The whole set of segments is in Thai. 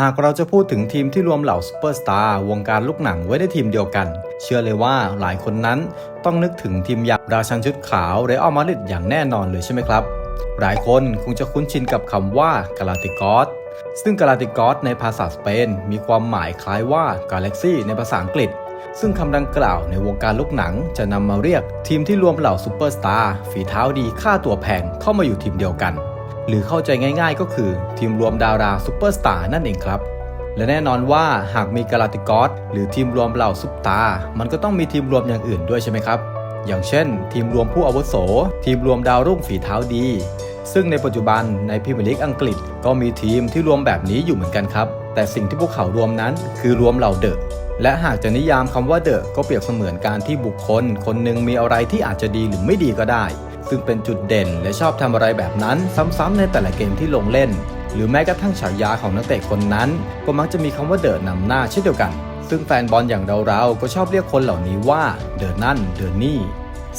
หากเราจะพูดถึงทีมที่รวมเหล่าซูเปอร์สตาร์วงการลูกหนังไว้ในทีมเดียวกัน เชื่อเลยว่าหลายคนนั้นต้องนึกถึงทีมอย่างราชันชุดขาวเรอัลมาดริดอย่างแน่นอนเลยใช่ไหมครับ หลายคนคงจะคุ้นชินกับคำว่ากาลาติกอสซึ่งกาลาติกอสในภาษาสเปน มีความหมายคล้ายว่ากาแล็กซี่ในภาษาอังกฤษ ซึ่งคำดังกล่าวในวงการลูกหนังจะนำมาเรียกทีมที่รวมเหล่าซูเปอร์สตาร์ฝีเท้าดีค่าตัวแพงเข้ามาอยู่ทีมเดียวกัน หรือเข้าใจง่ายๆ ก็คือทีมรวมดาราซูเปอร์สตาร์นั่นเองครับ และแน่นอนว่าหากมีกาลาติกอสหรือทีมรวมเหล่าซุปตาร์มันก็ต้องมีทีมรวมอย่างอื่นด้วยใช่ไหมครับ อย่างเช่น ทีมรวมผู้อาวุโส ทีมรวมดาวรุ่งฝีเท้าดี ซึ่งในปัจจุบันในพรีเมียร์ลีกอังกฤษ ก็มีทีมที่รวมแบบนี้อยู่เหมือนกันครับ แต่สิ่งที่พวกเขารวมนั้นคือรวมเหล่าเดอะและหากจะนิยามคำว่าเดอะก็เปรียบเสมือนการที่บุคคล คนหนึ่งมีอะไรที่อาจจะดีหรือไม่ดีก็ได้ ซึ่งเป็นจุดเด่นและชอบทำอะไรแบบนั้นซ้ำๆในแต่ละเกมที่ลงเล่น หรือแม้กระทั่งฉายาของนักเตะคนนั้น ก็มักจะมีคำว่าเดอะนำหน้าเช่นเดียวกัน ซึ่งแฟนบอลอย่างเราๆก็ชอบเรียกคนเหล่านี้ว่าเดอะนั่นเดอะนี่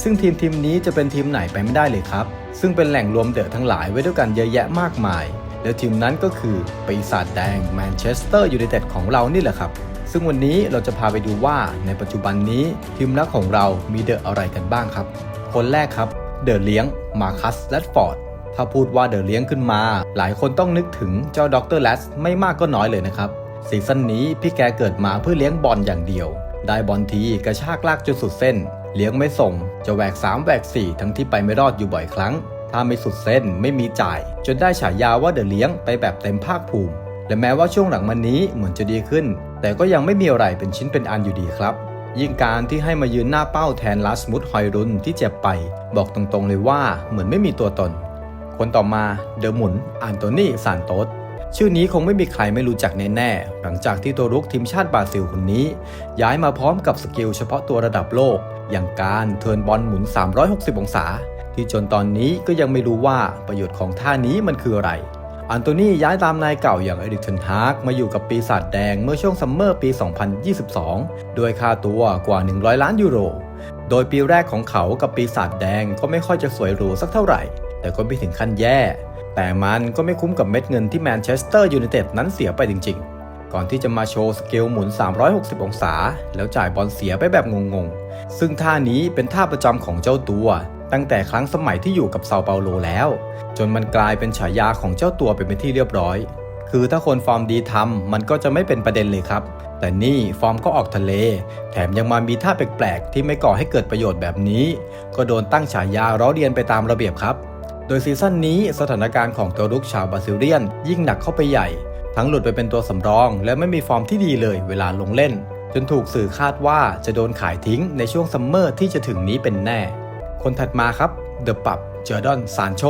ซึ่งทีมทีมนี้จะเป็นทีมไหนไปไม่ได้เลยครับ ซึ่งเป็นแหล่งรวมเดอะทั้งหลายไว้ด้วยกันเยอะแยะมากมาย และทีมนั้นก็คือปีศาจแดงแมนเชสเตอร์ยูไนเต็ดของเรานี่แหละครับ ซึ่งวันนี้เราจะพาไปดูว่าในปัจจุบันนี้ทีมนักของเรามีเดอะอะไรกันบ้างครับ คนแรกครับ เดอะเลี้ยง มาคัสแรดฟอร์ด ถ้าพูดว่าเดอะเลี้ยงขึ้นมา หลายคนต้องนึกถึงเจ้าด็อกเตอร์แลสไม่มากก็น้อยเลยนะครับ ซีซั่นนี้พี่แกเกิดมาเพื่อเลี้ยงบอลอย่างเดียว ได้บอลทีกระชากลากจนสุดเส้น เลี้ยงไม่ส่ง จะแหวก3แหวก4 ทั้งที่ไปไม่รอดอยู่บ่อยครั้ง ถ้าไม่สุดเส้นไม่มีจ่าย จนได้ฉายาว่าเดอะเลี้ยงไปแบบเต็มภาคภูมิ และแม้ว่าช่วงหลังมานี้เหมือนจะดีขึ้น แต่ก็ยังไม่มีอะไรเป็นชิ้นเป็นอันอยู่ดีครับ ยิ่งการที่ให้มายืนหน้าเป้าแทนลาสมุดฮอยรุนที่เจ็บไป บอกตรงๆเลยว่าเหมือนไม่มีตัวตน คนต่อมาเดอหมุนอันโตนีซานโตสชื่อนี้คงไม่มีใครไม่รู้จักแน่ๆ หลังจากที่ตัวรุกทีมชาติบราซิลคนนี้ ย้ายมาพร้อมกับสกิลเฉพาะตัวระดับโลก อย่างการเทิร์นบอลหมุน 360 องศา ที่จนตอนนี้ก็ยังไม่รู้ว่าประโยชน์ของท่านี้มันคืออะไร อันโตนีย้ายตามนายเก่าอย่างเอริกเทนฮากมาอยู่กับปีศาจแดงเมื่อช่วงซัมเมอร์ปี 2022 ด้วยค่าตัวกว่า 100 ล้านยูโร โดยปีแรกของเขากับปีศาจแดงก็ไม่ค่อยจะสวยหรูสักเท่าไหร่ แต่ก็ไม่ถึงขั้นแย่ แต่มันก็ไม่คุ้มกับเม็ดเงินที่แมนเชสเตอร์ยูไนเต็ดนั้นเสียไปจริง ๆ ก่อนที่จะมาโชว์สเกลหมุน 360 องศา แล้วจ่ายบอลเสียไปแบบงงๆ ซึ่งท่านี้เป็นท่าประจำของเจ้าตัว ตั้งแต่ครั้งสมัยที่อยู่กับเซาเปาโลแล้ว จนมันกลายเป็นฉายาของเจ้าตัวไปเป็นที่เรียบร้อย คือถ้าคนฟอร์มดีทำมันก็จะไม่เป็นประเด็นเลยครับ แต่นี่ฟอร์มก็ออกทะเล แถมยังมามีท่าแปลกๆ ที่ไม่ก่อให้เกิดประโยชน์แบบนี้ ก็โดนตั้งฉายาล้อเลียนไปตามระเบียบครับ โดยซีซั่นนี้สถานการณ์ของตัวรุกชาวบราซิลเลียน ยิ่งหนักเข้าไปใหญ่ ทั้งหลุดไปเป็นตัวสำรอง และไม่มีฟอร์มที่ดีเลยเวลาลงเล่นจนถูกสื่อคาดว่าจะโดนขายทิ้งในช่วงซัมเมอร์ที่จะถึงนี้เป็นแน่ คนถัดมาครับเดอะปับเจอร์ดอนซานโช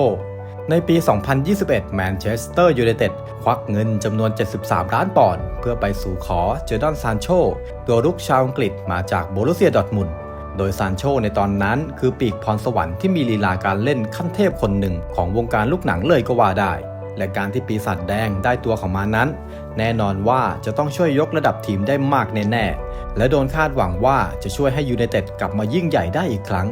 ในปี 2021 แมนเชสเตอร์ยูไนเต็ดควักเงินจำนวน 73 ล้านปอนด์เพื่อไปสู่ขอเจอร์ดอนซานโชตัวรุกชาวอังกฤษมาจากโบรุเซียดอทมุนโดยซานโชในตอนนั้นคือปีกพรสวรรค์ที่มีลีลาการเล่นขั้นเทพคนหนึ่งของวงการลูกหนังเลยก็ว่าได้ และการที่ปีศาจแดงได้ตัวของมานั้น แน่นอนว่าจะต้องช่วยยกระดับทีมได้มากแน่ๆและโดนคาดหวังว่าจะช่วยให้ยูไนเต็ดกลับมายิ่งใหญ่ได้อีกครั้ง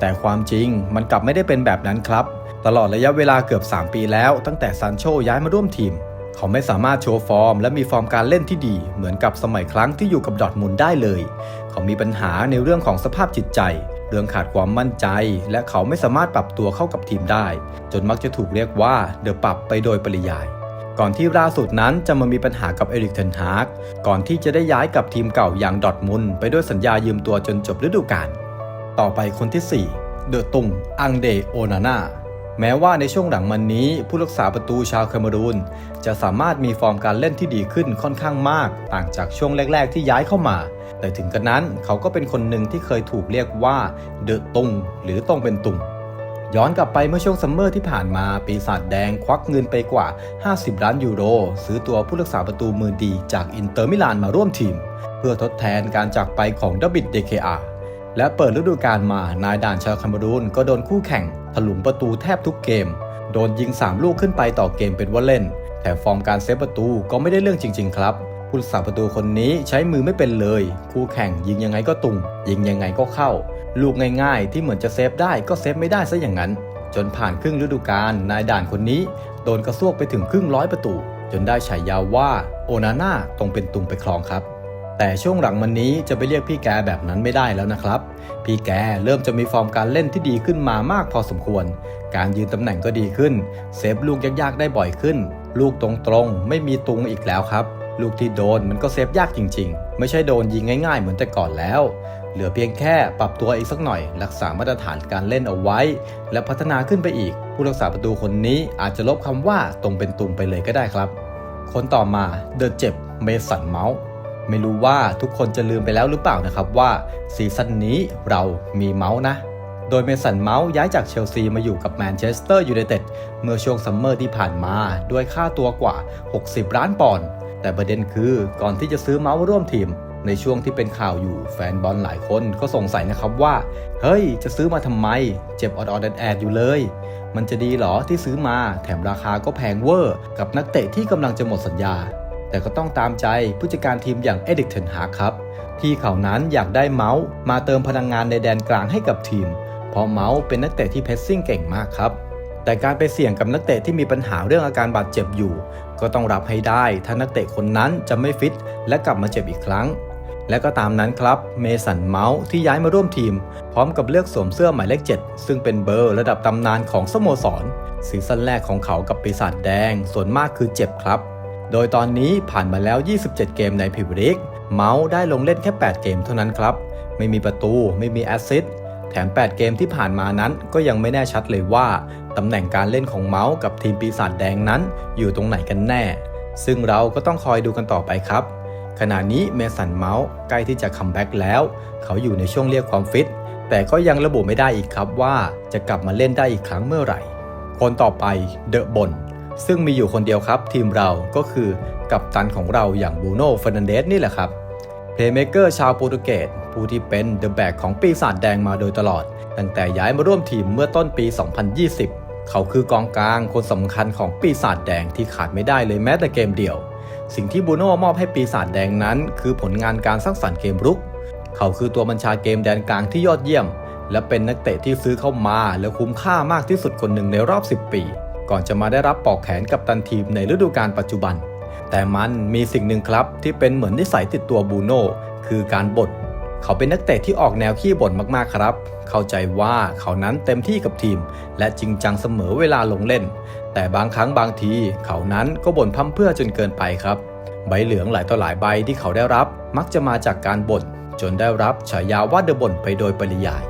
แต่ความจริงมันกลับไม่ได้เป็นแบบนั้นครับ ตลอดระยะเวลาเกือบ 3 ปีแล้ว ตั้งแต่ซานโชย้ายมาร่วมทีม เขาไม่สามารถโชว์ฟอร์ม และมีฟอร์มการเล่นที่ดี เหมือนกับสมัยครั้งที่อยู่กับดอทมุนได้เลย เขามีปัญหาในเรื่องของสภาพจิตใจ เรื่องขาดความมั่นใจ และเขาไม่สามารถปรับตัวเข้ากับทีมได้ จนมักจะถูกเรียกว่าเดอะปรับไปโดยปริยายก่อนที่ล่าสุดนั้นจะมามีปัญหากับเอริกเทนฮากก่อนที่จะได้ย้ายกับทีมเก่าอย่างดอทมุนไปด้วยสัญญายืมตัวจนจบฤดูกาล ต่อไปคนที่ 4 เดอะตุง อังเดโอนาน่าแม้ว่าในช่วงหลังมันนี้ ผู้รักษาประตูชาวเคเมรูน จะสามารถมีฟอร์มการเล่นที่ดีขึ้นค่อนข้างมาก ต่างจากช่วงแรก ๆ ที่ย้ายเข้ามา แต่ถึงกระนั้นเขาก็เป็นคนหนึ่งที่เคยถูกเรียกว่าเดอะตุงหรือตรงเป็นตุงย้อนกลับไปเมื่อช่วงซัมเมอร์ที่ผ่านมา ปีศาจแดงควักเงินไปกว่า 50 ล้านยูโร ซื้อตัวผู้รักษาประตูมือดีจากอินเตอร์มิลานมาร่วมทีม เพื่อทดแทนการจากไปของดับิดเดเคอา และเปิดฤดูกาลมานายด่านชาวคเมรูนก็โดนคู่แข่งถลุงประตูแทบทุกเกม โดนยิง 3 ลูกขึ้นไปต่อเกมเป็นว่าเล่น แต่ฟอร์มการเซฟประตูก็ไม่ได้เรื่องจริง ๆ ครับผู้รักษาประตูคนนี้ใช้มือไม่เป็นเลย คู่แข่งยิงยังไงก็ตุงยิงยังไงก็เข้า ลูกง่ายๆ ที่เหมือนจะเซฟได้ก็เซฟไม่ได้ซะอย่างนั้น จนผ่านครึ่งฤดูกาลนายด่านคนนี้ โดนกระซวกไปถึงครึ่งร้อยประตู จนได้ฉายาว่าโอนาน่าตรงเป็นตุงไปครองครับ แต่ช่วงหลังมันนี้จะไปเรียกพี่แกแบบนั้นไม่ได้แล้วนะครับ พี่แกเริ่มจะมีฟอร์มการเล่นที่ดีขึ้นมามากพอสมควร การยืนตำแหน่งก็ดีขึ้น เซฟลูกยากๆได้บ่อยขึ้น ลูกตรงๆ ไม่มีตุงอีกแล้วครับ ลูกที่โดนมันก็เซฟยากจริง ๆ ไม่ใช่โดนยิงง่าย ๆ เหมือนแต่ก่อนแล้ว เหลือเพียงแค่ปรับตัวอีกสักหน่อย รักษามาตรฐานการเล่นเอาไว้ และพัฒนาขึ้นไปอีก ผู้รักษาประตูคนนี้อาจจะลบคำว่าตรงเป็นตุงไปเลยก็ได้ครับ คนต่อมาเดอะเจ็บเมสันเมาส์ ไม่รู้ว่าทุกคนจะลืมไปแล้วหรือเปล่านะครับว่าซีซั่นนี้เรามีเมาส์นะ โดยเมสันเมาส์ย้ายจากเชลซีมาอยู่กับแมนเชสเตอร์ยูไนเต็ดเมื่อช่วงซัมเมอร์ที่ผ่านมาด้วยค่าตัวกว่า 60 ล้านปอนด์แต่ประเด็นคือก่อนที่จะซื้อเมาส์ร่วมทีม ในช่วงที่เป็นข่าวอยู่แฟนบอลหลายคนก็สงสัยนะครับว่า เฮ้ย จะซื้อมาทำไม เจ็บออดๆแอดๆอยู่เลย มันจะดีหรอที่ซื้อมาแถมราคาก็แพงเวอร์ กับนักเตะที่กำลังจะหมดสัญญา แต่ก็ต้องตามใจผู้จัดการทีมอย่างเอดิกเทนฮาครับ ที่เขานั้นอยากได้เมาส์มาเติมพลังงานในแดนกลางให้กับทีม เพราะเมาส์เป็นนักเตะที่เพสซิ่งเก่งมากครับ แต่การไปเสี่ยงกับนักเตะที่มีปัญหาเรื่องอาการบาดเจ็บอยู่ ก็ต้องรับให้ได้ถ้านักเตะคนนั้นจะไม่ฟิตและกลับมาเจ็บอีกครั้ง และก็ตามนั้นครับเมสันเมาส์ที่ย้ายมาร่วมทีม พร้อมกับเลือกสวมเสื้อหมายเลข7ซึ่งเป็นเบอร์ระดับตำนานของสโมสรซีซั่นแรกของเขากับปีศาจแดงส่วนมากคือเจ็บครับ โดยตอนนี้ผ่านมาแล้ว 27 เกมในพรีเมียร์ลีกเมาส์ได้ลงเล่นแค่ 8 เกมเท่านั้นครับ ไม่มีประตู ไม่มีแอสซิสต์แถม 8 เกมที่ผ่านมานั้นก็ยังไม่แน่ชัดเลยว่า ตำแหน่งการเล่นของเมาส์กับทีมปีศาจแดงนั้นอยู่ตรงไหนกันแน่ ซึ่งเราก็ต้องคอยดูกันต่อไปครับ ขณะนี้เมสันเมาส์ใกล้ที่จะคัมแบ็กแล้ว เขาอยู่ในช่วงเรียกความฟิต แต่ก็ยังระบุไม่ได้อีกครับว่าจะกลับมาเล่นได้อีกครั้งเมื่อไหร่ คนต่อไปเดอะบน ซึ่งมีอยู่คนเดียวครับทีมเราก็คือกัปตันของเราอย่างบูโน่เฟอร์นันเดสนี่แหละครับเพลย์เมเกอร์ชาวโปรตุเกสผู้ที่เป็นเดอะแบกของปีศาจแดงมาโดยตลอด ตั้งแต่ย้ายมาร่วมทีมเมื่อต้นปี 2020 เขาคือกองกลางคนสำคัญของปีศาจแดงที่ขาดไม่ได้เลยแม้แต่เกมเดียว สิ่งที่บูโน่มอบให้ปีศาจแดงนั้น คือผลงานการสร้างสรรค์เกมรุก เขาคือตัวบัญชาเกมแดนกลางที่ยอดเยี่ยม และเป็นนักเตะที่ซื้อเข้ามาและคุ้มค่ามากที่สุดคนหนึ่งในรอบ 10 ปี ก่อนจะมาได้รับปอกแขนกับตันทีมในฤดูกาลปัจจุบัน แต่มันมีสิ่งหนึ่งครับที่เป็นเหมือนนิสัยติดตัวบูโน่คือการบ่นเขาเป็นนักเตะที่ออกแนวขี้บ่นมากๆครับ เข้าใจว่าเขานั้นเต็มที่กับทีม และจริงจังเสมอเวลาลงเล่น แต่บางครั้งบางที เขานั้นก็บ่นพร่ำเพื่อจนเกินไปครับ ใบเหลืองหลายต่อหลายใบที่เขาได้รับ มักจะมาจากการบ่นจนได้รับฉายาว่าเดอะบ่นไปโดยปริยาย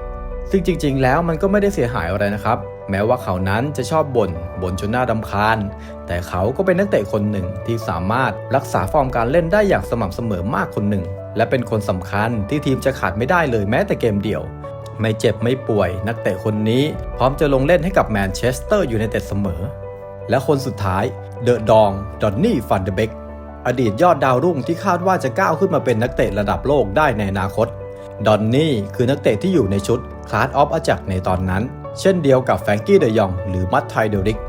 ซึ่งจริง ๆ แล้วมันก็ไม่ได้เสียหายอะไรนะครับ แม้ว่าเขานั้นจะชอบบ่นบ่นจนหน่ารำคาญ แต่เขาก็เป็นนักเตะคนหนึ่งที่สามารถรักษาฟอร์มการเล่นได้อย่างสม่ำเสมอมากคนหนึ่ง และเป็นคนสำคัญที่ทีมจะขาดไม่ได้เลยแม้แต่เกมเดียว ไม่เจ็บไม่ป่วย นักเตะคนนี้ พร้อมจะลงเล่นให้กับแมนเชสเตอร์อยูไนเต็ดเสมอ และคนสุดท้ายเดอะดองดอนนี่ฟันเดเบกอดีตยอดดาวรุ่งที่คาดว่าจะก้าวขึ้นมาเป็นนักเตะระดับโลกได้ในอนาคต ดอนนี่คือนักเตะที่อยู่ในชุดคลาสออฟอาจักในตอนนั้น เช่นเดียวกับแฟรงกี้เดยองหรือมัตไทเดริก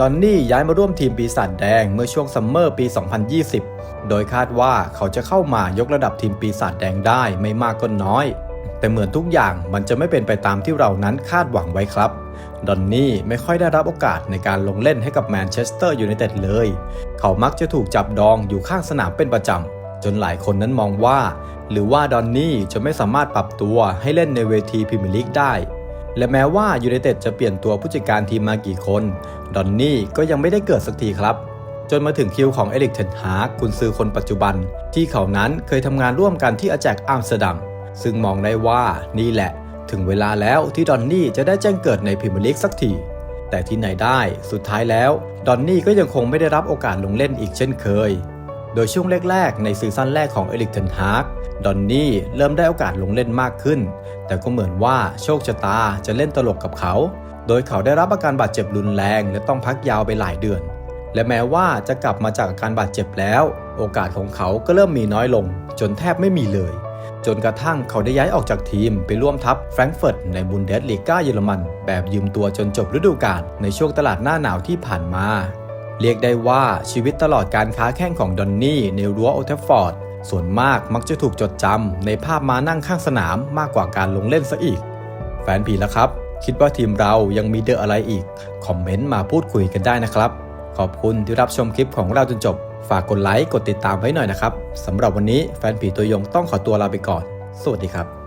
ดอนนี่ย้ายมาร่วมทีมปีศาจแดงเมื่อช่วงซัมเมอร์ปี 2020 โดยคาดว่าเขาจะเข้ามายกระดับทีมปีศาจแดงได้ไม่มากก็น้อย แต่เหมือนทุกอย่างมันจะไม่เป็นไปตามที่เรานั้นคาดหวังไว้ครับ ดอนนี่ไม่ค่อยได้รับโอกาสในการลงเล่นให้กับแมนเชสเตอร์ยูไนเต็ดเลย เขามักจะถูกจับดองอยู่ข้างสนามเป็นประจำ จนหลายคนนั้นมองว่า หรือว่าดอนนี่จะไม่สามารถปรับตัวให้เล่นในเวทีพรีเมียร์ลีกได้ และแม้ว่ายูไนเต็ดจะเปลี่ยนตัวผู้จัดการทีมมากี่คน ดอนนี่ก็ยังไม่ได้เกิดสักทีครับ จนมาถึงคิวของเอริกเทนฮากกุนซือคนปัจจุบัน ที่เขานั้นเคยทำงานร่วมกันที่อาแจกอัมสเตอร์ดัมซึ่งมองได้ว่านี่แหละ ถึงเวลาแล้วที่ดอนนี่จะได้แจ้งเกิดในพรีเมียร์ลีกสักทีแต่ที่ไหนได้สุดท้ายแล้ว ดอนนี่ก็ยังคงไม่ได้รับโอกาสลงเล่นอีกเช่นเคย โดยช่วงแรกๆ ในซีซั่นแรกของเอริกเทนฮากดอนนี่เริ่มได้โอกาสลงเล่นมากขึ้น แต่ก็เหมือนว่าโชคชะตาจะเล่นตลกกับเขา โดยเขาได้รับอาการบาดเจ็บรุนแรง และต้องพักยาวไปหลายเดือน และแม้ว่าจะกลับมาจากอาการบาดเจ็บแล้ว โอกาสของเขาก็เริ่มมีน้อยลง จนแทบไม่มีเลย จนกระทั่งเขาได้ย้ายออกจากทีมไปร่วมทัพแฟรงก์เฟิร์ตในบุนเดสลีกาเยอรมัน แบบยืมตัวจนจบฤดูกาลในช่วงตลาดหน้าหนาวที่ผ่านมา เรียกได้ว่าชีวิตตลอดการค้าแข่งของดอนนี่ในรั้วโอเทฟฟอร์ดส่วนมากมักจะถูกจดจำในภาพมานั่งข้างสนามมากกว่าการลงเล่นซะอีก แฟนผีแล้วครับ คิดว่าทีมเรายังมีเดอะอะไรอีก คอมเมนต์มาพูดคุยกันได้นะครับ ขอบคุณที่รับชมคลิปของเราจนจบ ฝากกดไลค์กดติดตามไว้หน่อยนะครับสำหรับวันนี้แฟนผีตัวยงต้องขอตัวลาไปก่อน สวัสดีครับ